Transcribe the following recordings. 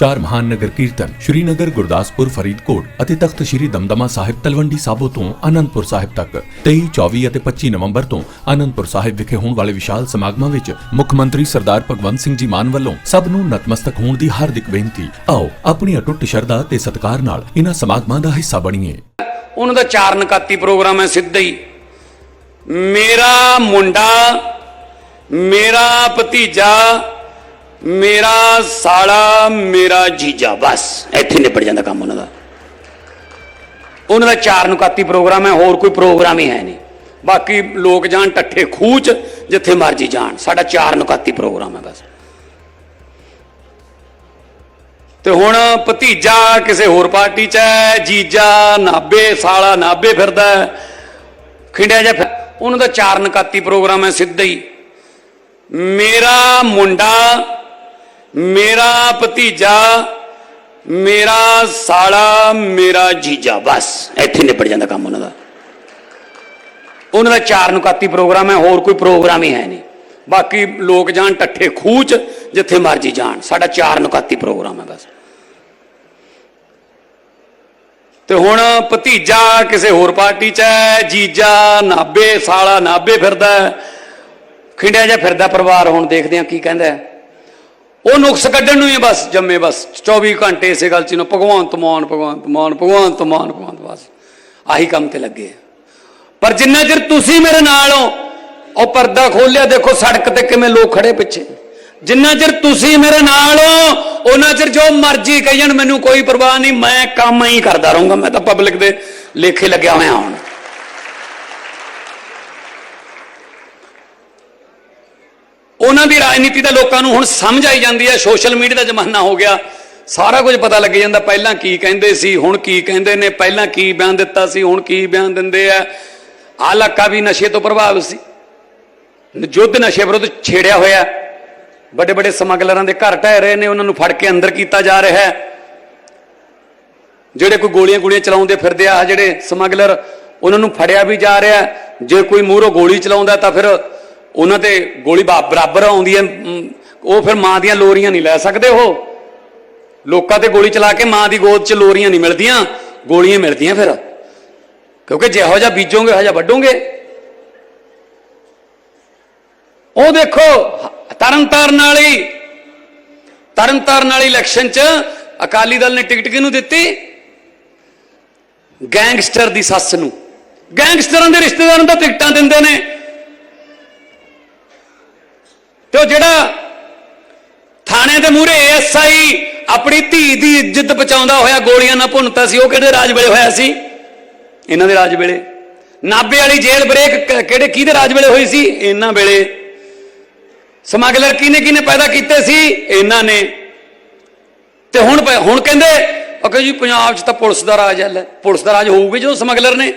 ਚਾਰ ਮਹਾਨ ਨਗਰ ਕੀਰਤਨ ਸ਼੍ਰੀਨਗਰ, ਗੁਰਦਾਸਪੁਰ, ਫਰੀਦਕੋਟ ਅਤੇ ਤਖਤ ਸ਼੍ਰੀ ਦਮਦਮਾ ਸਾਹਿਬ ਤਲਵੰਡੀ ਸਾਬੋ ਤੋਂ ਆਨੰਦਪੁਰ ਸਾਹਿਬ ਤੱਕ। 23 24 ਅਤੇ 25 ਨਵੰਬਰ ਤੋਂ ਆਨੰਦਪੁਰ ਸਾਹਿਬ ਵਿਖੇ ਹੋਣ ਵਾਲੇ ਵਿਸ਼ਾਲ ਸਮਾਗਮਾਂ ਵਿੱਚ ਮੁੱਖ ਮੰਤਰੀ ਸਰਦਾਰ ਭਗਵੰਤ ਸਿੰਘ ਜੀ ਮਾਨ ਵੱਲੋਂ ਸਭ ਨੂੰ ਨਤਮਸਤਕ ਹੋਣ ਦੀ ਹਾਰਦਿਕ ਬੇਨਤੀ। ਆਓ, ਆਪਣੀ ਅਟੁੱਟ ਸ਼ਰਧਾ ਤੇ ਸਤਿਕਾਰ ਨਾਲ ਇਹਨਾਂ ਸਮਾਗਮਾਂ ਦਾ ਹਿੱਸਾ ਬਣੀਏ। ਉਹਨਾਂ ਦਾ ਚਾਰ ਨਕਾਤੀ ਪ੍ਰੋਗਰਾਮ ਹੈ ਸਿੱਧਾ ਹੀ। ਮੇਰਾ ਮੁੰਡਾ, ਮੇਰਾ ਭਤੀਜਾ ਮੇਰਾ ਸਾਲਾ, ਮੇਰਾ ਜੀਜਾ, ਬਸ। ਇੱਥੇ ਨਿਪਟ ਜਾਂਦਾ ਕੰਮ ਉਹਨਾਂ ਦਾ। ਉਹਨਾਂ ਦਾ ਚਾਰ ਨੁਕਾਤੀ ਪ੍ਰੋਗਰਾਮ ਹੈ, ਹੋਰ ਕੋਈ ਪ੍ਰੋਗਰਾਮ ਹੀ ਹੈ ਨਹੀਂ। ਬਾਕੀ ਲੋਕ ਜਾਣ ਟੱਠੇ ਖੂਚ, ਜਿੱਥੇ ਮਰਜ਼ੀ ਜਾਣ। ਸਾਡਾ ਚਾਰ ਨੁਕਾਤੀ ਪ੍ਰੋਗਰਾਮ ਹੈ ਬਸ। ਤੇ ਹੁਣ ਭਤੀਜਾ ਕਿਸੇ ਹੋਰ ਪਾਰਟੀ 'ਚ ਹੈ, ਜੀਜਾ ਨਾਬੇ ਸਾਲਾ ਨਾਬੇ ਫਿਰਦਾ ਖਿੰਡਿਆ ਜਾ ਉਹਨਾਂ ਦਾ ਚਾਰ ਨਕਾਤੀ ਪ੍ਰੋਗਰਾਮ ਹੈ ਸਿੱਧਾ ਹੀ। ਮੇਰਾ ਮੁੰਡਾ ਮੇਰਾ ਭਤੀਜਾ, ਮੇਰਾ ਸਾਲਾ, ਮੇਰਾ ਜੀਜਾ, ਬਸ। ਇੱਥੇ ਨਿਪਟ ਜਾਂਦਾ ਕੰਮ ਉਹਨਾਂ ਦਾ। ਉਹਨਾਂ ਦਾ ਚਾਰ ਨੁਕਾਤੀ ਪ੍ਰੋਗਰਾਮ ਹੈ, ਹੋਰ ਕੋਈ ਪ੍ਰੋਗਰਾਮ ਹੀ ਹੈ ਨਹੀਂ। ਬਾਕੀ ਲੋਕ ਜਾਣ ਟੱਠੇ ਖੂਚ, ਜਿੱਥੇ ਮਰਜ਼ੀ ਜਾਣ। ਸਾਡਾ ਚਾਰ ਨੁਕਾਤੀ ਪ੍ਰੋਗਰਾਮ ਹੈ ਬਸ। ਤੇ ਹੁਣ ਭਤੀਜਾ ਕਿਸੇ ਹੋਰ ਪਾਰਟੀ 'ਚ ਹੈ, ਜੀਜਾ ਨਾਬੇ ਸਾਲਾ ਨਾਬੇ ਫਿਰਦਾ ਖਿੰਡਿਆ ਜਾ ਫਿਰਦਾ ਪਰਿਵਾਰ, ਹੁਣ ਦੇਖਦੇ ਆ ਕੀ ਕਹਿੰਦਾ ਉਹ ਨੁਕਸ ਕੱਢਣ ਨੂੰ ਹੀ ਹੈ ਬਸ, ਜੰਮੇ ਬਸ। 24 ਘੰਟੇ ਇਸੇ ਗੱਲ 'ਚ ਨੂੰ, ਭਗਵੰਤ ਮਾਨ ਭਗਵੰਤ ਮਾਨ ਭਗਵੰਤ ਮਾਨ, ਭਗਵੰਤ ਬਸ ਆਹੀ ਕੰਮ ਤੇ ਲੱਗੇ ਆ। ਪਰ ਜਿੰਨਾ ਚਿਰ ਤੁਸੀਂ ਮੇਰੇ ਨਾਲ ਹੋ, ਉਹ ਪਰਦਾ ਖੋਲਿਆ ਦੇਖੋ ਸੜਕ ਤੇ ਕਿਵੇਂ ਲੋਕ ਖੜੇ ਪਿੱਛੇ। ਜਿੰਨਾ ਚਿਰ ਤੁਸੀਂ ਮੇਰੇ ਨਾਲ ਹੋ, ਉਹਨਾਂ ਚਿਰ ਜੋ ਮਰਜ਼ੀ ਕਹੀ ਜਾਣ, ਮੈਨੂੰ ਕੋਈ ਪਰਵਾਹ ਨਹੀਂ, ਮੈਂ ਕੰਮ ਹੀ ਕਰਦਾ ਰਹੂੰਗਾ। ਮੈਂ ਤਾਂ ਪਬਲਿਕ ਦੇ ਲੇਖੇ ਲੱਗਿਆ ਹੋਇਆ ਹੁਣ। ਉਹਨਾਂ ਦੀ ਰਾਜਨੀਤੀ ਤਾਂ ਲੋਕਾਂ ਨੂੰ ਹੁਣ ਸਮਝ ਆਈ ਜਾਂਦੀ ਹੈ, ਸੋਸ਼ਲ ਮੀਡੀਆ ਦਾ ਜ਼ਮਾਨਾ ਹੋ ਗਿਆ। ਸਾਰਾ ਕੁਝ ਪਤਾ ਲੱਗ ਜਾਂਦਾ, ਪਹਿਲਾਂ ਕੀ ਕਹਿੰਦੇ ਸੀ, ਹੁਣ ਕੀ ਕਹਿੰਦੇ ਨੇ, ਪਹਿਲਾਂ ਕੀ ਬਿਆਨ ਦਿੱਤਾ ਸੀ, ਹੁਣ ਕੀ ਬਿਆਨ ਦਿੰਦੇ ਆ। ਆਹ ਇਲਾਕਾ ਵੀ ਨਸ਼ੇ ਤੋਂ ਪ੍ਰਭਾਵਿਤ ਸੀ। ਯੁੱਧ ਨਸ਼ੇ ਵਿਰੁੱਧ ਛੇੜਿਆ ਹੋਇਆ ਵੱਡੇ ਵੱਡੇ ਸਮਗਲਰਾਂ ਦੇ ਘਰ ਢਹਿ ਰਹੇ ਨੇ, ਉਹਨਾਂ ਨੂੰ ਫੜ ਕੇ ਅੰਦਰ ਕੀਤਾ ਜਾ ਰਿਹਾ ਹੈ। ਜਿਹੜੇ ਕੋਈ ਗੋਲੀਆਂ ਗੋਲੀਆਂ ਚਲਾਉਂਦੇ ਫਿਰਦੇ ਆ ਜਿਹੜੇ ਸਮਗਲਰ, ਉਹਨਾਂ ਨੂੰ ਫੜਿਆ ਵੀ ਜਾ ਰਿਹਾ ਜੇ ਕੋਈ ਮੂਹਰੋਂ ਗੋਲੀ ਚਲਾਉਂਦਾ ਤਾਂ ਫਿਰ ਉਹਨਾਂ ਤੇ ਗੋਲੀ ਬਾ- ਬਰਾਬਰ ਆਉਂਦੀ ਹੈ ਉਹ ਫਿਰ ਮਾਂ ਦੀਆਂ ਲੋਰੀਆਂ ਨਹੀਂ ਲੈ ਸਕਦੇ ਉਹ। ਲੋਕਾਂ ਤੇ ਗੋਲੀ ਚਲਾ ਕੇ ਮਾਂ ਦੀ ਗੋਦ 'ਚ ਲੋਰੀਆਂ ਨਹੀਂ ਮਿਲਦੀਆਂ, ਗੋਲੀਆਂ ਮਿਲਦੀਆਂ ਫਿਰ। ਕਿਉਂਕਿ ਜਿਹੋ ਜਿਹਾ ਬੀਜੋਗੇ ਜਿਹਾ ਵੱਡੋਗੇ ਉਹ ਦੇਖੋ ਤਰਨ ਤਾਰਨ ਵਾਲੀ ਤਰਨ ਤਾਰਨ ਵਾਲੀ ਇਲੈਕਸ਼ਨ 'ਚ ਅਕਾਲੀ ਦਲ ਨੇ ਟਿਕਟ ਕਿਹਨੂੰ ਦਿੱਤੀ? ਗੈਂਗਸਟਰ ਦੀ ਸੱਸ ਨੂੰ। ਗੈਂਗਸਟਰਾਂ ਦੇ ਰਿਸ਼ਤੇਦਾਰਾਂ ਨੂੰ ਤਾਂ ਟਿਕਟਾਂ ਦਿੰਦੇ ਨੇ। ਤੇ ਉਹ ਜਿਹੜਾ ਥਾਣੇ ਦੇ ਮੂਹਰੇ ਐਸਆਈ ਆਪਣੀ ਧੀ ਦੀ ਇੱਜ਼ਤ ਬਚਾਉਂਦਾ ਹੋਇਆ ਗੋਲੀਆਂ ਨਾਲ ਭੁੰਨਤਾ ਸੀ, ਉਹ ਕਿਹੜੇ ਰਾਜ ਵੇਲੇ ਹੋਇਆ ਸੀ? ਇਹਨਾਂ ਦੇ ਰਾਜ ਵੇਲੇ। ਨਾਬੇ ਵਾਲੀ ਜੇਲ੍ਹ ਬ੍ਰੇਕ ਕਿਹੜੇ, ਕਿਹਦੇ ਰਾਜ ਵੇਲੇ ਹੋਈ ਸੀ? ਇਹਨਾਂ ਵੇਲੇ। ਸਮਗਲਰ ਕਿਹਨੇ ਕਿਹਨੇ ਪੈਦਾ ਕੀਤੇ ਸੀ? ਇਹਨਾਂ ਨੇ। ਤੇ ਹੁਣ ਹੁਣ ਕਹਿੰਦੇ, ਉਹ ਜੀ ਪੰਜਾਬ 'ਚ ਤਾਂ ਪੁਲਿਸ ਦਾ ਰਾਜ ਹੈ, ਲੈ, ਪੁਲਿਸ ਦਾ ਰਾਜ ਹੋਊਗਾ ਜਦੋਂ ਸਮਗਲਰ ਨੇ।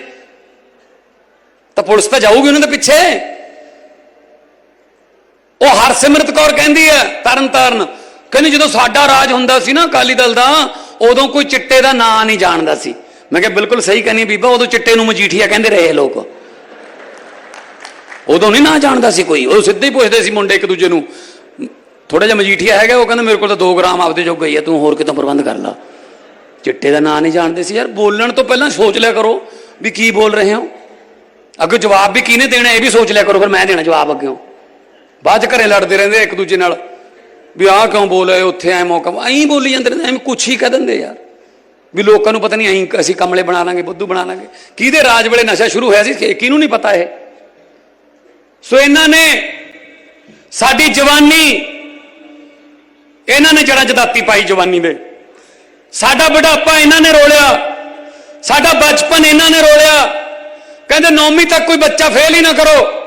ਤਾਂ ਪੁਲਿਸ ਤਾਂ ਜਾਊਗੀ ਉਹਨਾਂ ਦੇ ਪਿੱਛੇ। ਉਹ ਹਰਸਿਮਰਤ ਕੌਰ ਕਹਿੰਦੀ ਹੈ ਤਰਨ ਤਾਰਨ ਕਹਿੰਦੀ ਜਦੋਂ ਸਾਡਾ ਰਾਜ ਹੁੰਦਾ ਸੀ ਨਾ ਅਕਾਲੀ ਦਲ ਦਾ, ਉਦੋਂ ਕੋਈ ਚਿੱਟੇ ਦਾ ਨਾਂ ਨਹੀਂ ਜਾਣਦਾ ਸੀ। ਮੈਂ ਕਿਹਾ, ਬਿਲਕੁਲ ਸਹੀ ਕਹਿੰਦੀ ਬੀਬਾ, ਉਦੋਂ ਚਿੱਟੇ ਨੂੰ ਮਜੀਠੀਆ ਕਹਿੰਦੇ ਰਹੇ ਲੋਕ। ਉਦੋਂ ਨਹੀਂ ਨਾ ਜਾਣਦਾ ਸੀ ਕੋਈ। ਉਹ ਸਿੱਧੇ ਹੀ ਪੁੱਛਦੇ ਸੀ ਮੁੰਡੇ ਇੱਕ ਦੂਜੇ ਨੂੰ ਥੋੜਾ ਜਿਹਾ ਮਜੀਠੀਆ ਹੈਗਾ? ਉਹ ਕਹਿੰਦਾ, ਮੇਰੇ ਕੋਲ ਤਾਂ 2 ਗ੍ਰਾਮ ਆਪਦੇ ਜੋਗਾ ਹੀ ਹੈ ਤੂੰ ਹੋਰ ਕਿਤੋਂ ਪ੍ਰਬੰਧ ਕਰ ਲਾ। ਚਿੱਟੇ ਦਾ ਨਾਂ ਨਹੀਂ ਜਾਣਦੇ ਸੀ। ਯਾਰ, ਬੋਲਣ ਤੋਂ ਪਹਿਲਾਂ ਸੋਚ ਲਿਆ ਕਰੋ ਵੀ ਕੀ ਬੋਲ ਰਹੇ ਹੋ। ਅੱਗੇ ਜਵਾਬ ਵੀ ਕਿਹਨੇ ਦੇਣਾ, ਇਹ ਵੀ ਸੋਚ ਲਿਆ ਕਰੋ, ਫਿਰ ਮੈਂ ਦੇਣਾ ਜਵਾਬ ਅੱਗੇ। ਬਾਅਦ ਚ ਘਰੇ ਲੜਦੇ ਰਹਿੰਦੇ ਇੱਕ ਦੂਜੇ ਨਾਲ। ਵੀ ਆਹ ਕਿਉਂ ਬੋਲ ਉੱਥੇ ਐ ਮੌਕਾ ਐਂ ਬੋਲੀ ਜਾਂਦੇ ਰਹਿੰਦੇ, ਐਵੇਂ ਕੁਛ ਹੀ ਕਹਿ ਦਿੰਦੇ ਯਾਰ। ਵੀ ਲੋਕਾਂ ਨੂੰ ਪਤਾ ਨਹੀਂ ਐਂ ਅਸੀਂ ਕਮਲੇ ਬਣਾ ਲਾਂਗੇ, ਬੁੱਧੂ ਬਣਾ ਲਾਂਗੇ। ਕਿਹਦੇ ਰਾਜ ਵੇਲੇ ਨਸ਼ਾ ਸ਼ੁਰੂ ਹੋਇਆ ਸੀ ਕਿਹਨੂੰ ਨਹੀਂ ਪਤਾ ਇਹ? ਸੋ ਇਹਨਾਂ ਨੇ ਸਾਡੀ ਜਵਾਨੀ, ਇਹਨਾਂ ਨੇ ਜੜਾ ਜਦਾਤੀ ਪਾਈ ਜਵਾਨੀ ਦੇ। ਸਾਡਾ ਬੁਢਾਪਾ ਇਹਨਾਂ ਨੇ ਰੋਲਿਆ। ਸਾਡਾ ਬਚਪਨ ਇਹਨਾਂ ਨੇ ਰੋਲਿਆ। ਕਹਿੰਦੇ ਨੌਵੀਂ ਤੱਕ ਕੋਈ ਬੱਚਾ ਫੇਲ ਹੀ ਨਾ ਕਰੋ।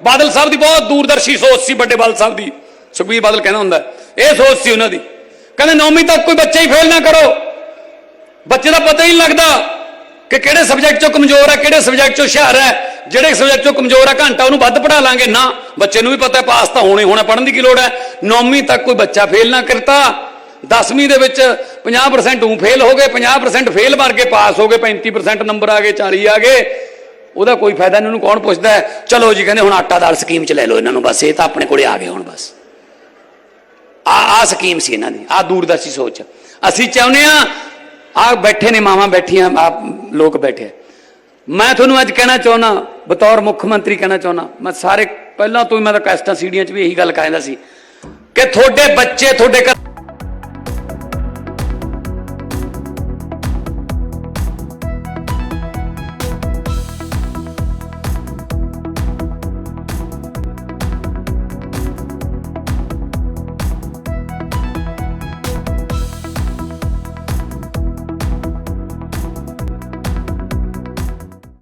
ਬਾਦਲ ਸਾਹਿਬ ਦੀ ਬਹੁਤ ਦੂਰਦਰਸ਼ੀ ਸੋਚ ਸੀ ਵੱਡੇ ਬਾਦਲ ਸਾਹਿਬ ਦੀ। ਸੁਖਬੀਰ ਬਾਦਲ ਕਹਿੰਦਾ ਹੁੰਦਾ, ਇਹ ਸੋਚ ਸੀ ਉਹਨਾਂ ਦੀ। ਕਹਿੰਦੇ, ਨੌਵੀਂ ਤੱਕ ਕੋਈ ਬੱਚਾ ਹੀ ਫੇਲ ਨਾ ਕਰੋ। ਬੱਚੇ ਦਾ ਪਤਾ ਹੀ ਨਹੀਂ ਲੱਗਦਾ ਕਿ ਕਿਹੜੇ ਸਬਜੈਕਟ ਚੋਂ ਕਮਜ਼ੋਰ ਹੈ, ਕਿਹੜੇ ਸਬਜੈਕਟ ਚੋਂ ਹੁਸ਼ਿਆਰ ਹੈ। ਜਿਹੜੇ ਸਬਜੈਕਟ ਚੋਂ ਕਮਜ਼ੋਰ ਹੈ ਘੰਟਾ ਉਹਨੂੰ ਵੱਧ ਪੜਾ ਲਾਂਗੇ। ਨਾ, ਬੱਚੇ ਨੂੰ ਵੀ ਪਤਾ ਹੈ ਪਾਸ ਤਾਂ ਹੋਣੇ ਹੋਣਾ ਪੜਨ ਦੀ ਕੀ ਲੋੜ ਹੈ। ਨੌਵੀਂ ਤੱਕ ਕੋਈ ਬੱਚਾ ਫੇਲ ਨਾ ਕਰਤਾ। 10ਵੀਂ ਦੇ ਵਿੱਚ 50% ਉਹ ਫੇਲ ਹੋ ਗਏ 50% ਫੇਲ ਮਾਰ ਕੇ ਪਾਸ ਹੋ ਗਏ 35% ਨੰਬਰ ਆ ਗਏ 40 ਆ ਗਏ। ਉਹਦਾ ਕੋਈ ਫਾਇਦਾ ਨਹੀਂ ਉਹਨੂੰ ਕੌਣ ਪੁੱਛਦਾ ਚਲੋ ਜੀ, ਕਹਿੰਦੇ ਹੁਣ ਆਟਾ ਦਾਲ ਸਕੀਮ ਚ ਲੈ ਲਓ ਇਹਨਾਂ ਨੂੰ ਬਸ, ਇਹ ਤਾਂ ਆਪਣੇ ਕੋਲੇ ਆ ਗਏ ਹੁਣ ਬਸ। ਆ ਆ ਸਕੀਮ ਸੀ ਇਹਨਾਂ ਦੀ, ਆ ਦੂਰਦਰਸ਼ੀ ਸੋਚ। ਅਸੀਂ ਚਾਹੁੰਦੇ ਆ ਆ ਬੈਠੇ ਨੇ ਮਾਵਾਂ ਬੈਠੀਆਂ, ਆ ਲੋਕ ਬੈਠੇ ਮੈਂ ਤੁਹਾਨੂੰ ਅੱਜ ਕਹਿਣਾ ਚਾਹੁੰਦਾ, ਬਤੌਰ ਮੁੱਖ ਮੰਤਰੀ ਕਹਿਣਾ ਚਾਹੁੰਦਾ, ਮੈਂ ਸਾਰੇ, ਪਹਿਲਾਂ ਤੋਂ ਹੀ ਮੈਂ ਤਾਂ ਕੈਸਟਾਂ ਸੀੜੀਆਂ 'ਚ ਵੀ ਇਹੀ ਗੱਲ ਕਹਿੰਦਾ ਸੀ ਕਿ ਤੁਹਾਡੇ ਬੱਚੇ, ਤੁਹਾਡੇ ਘਰ